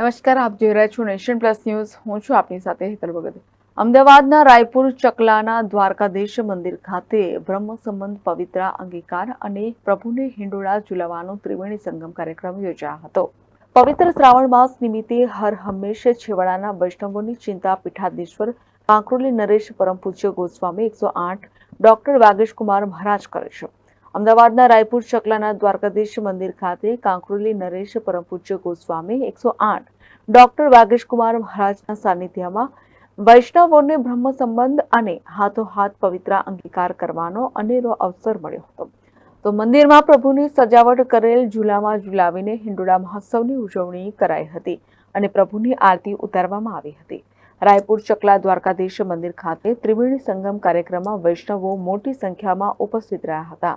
નમસ્કાર, આપ જોઈ રહ્યા છો નેશન પ્લસ ન્યૂઝ. હું છું આપની સાથે હેતલ ભગત. અમદાવાદના રાયપુર ચકલાના દ્વારકાધીશ મંદિર ખાતે બ્રહ્મ સંબંધ પવિત્ર અંગીકાર અને પ્રભુને હિંડોળા ઝુલાવાનો ત્રિવેણી સંગમ કાર્યક્રમ યોજાયો હતો. પવિત્ર શ્રાવણ માસ નિમિત્તે હર હંમેશ છેવાડાના વૈષ્ણવોની ચિંતા પીઠાધીશ્વર કાંકરોલી નરેશ પરમ પૂજ્ય ગોસ્વામી એકસો આઠ ડોક્ટર વાગેશ કુમાર મહારાજ કરે છે. અમદાવાદના રાયપુર ચકલાના દ્વારકાધીશ મંદિર ખાતે કાંકરોલી નરેશ પરમ ગોસ્વામી એકસો આઠ ડોક્ટર વાગેશકુમાર મહારાજના સાનિધ્યમાં વૈષ્ણવોને બ્રહ્મ સંબંધ અને હાથોહાથ પવિત્ર અંગીકાર કરવાનો અનેરો અવસર મળ્યો હતો. તો મંદિરમાં પ્રભુની સજાવટ કરેલ ઝૂલામાં ઝુલાવીને હિંડોળા મહોત્સવની ઉજવણી કરાઈ હતી અને પ્રભુની આરતી ઉતારવામાં આવી હતી. રાયપુર ચકલા દ્વારકાધીશ મંદિર ખાતે ત્રિવેણી સંગમ કાર્યક્રમમાં વૈષ્ણવો મોટી સંખ્યામાં ઉપસ્થિત રહ્યા હતા.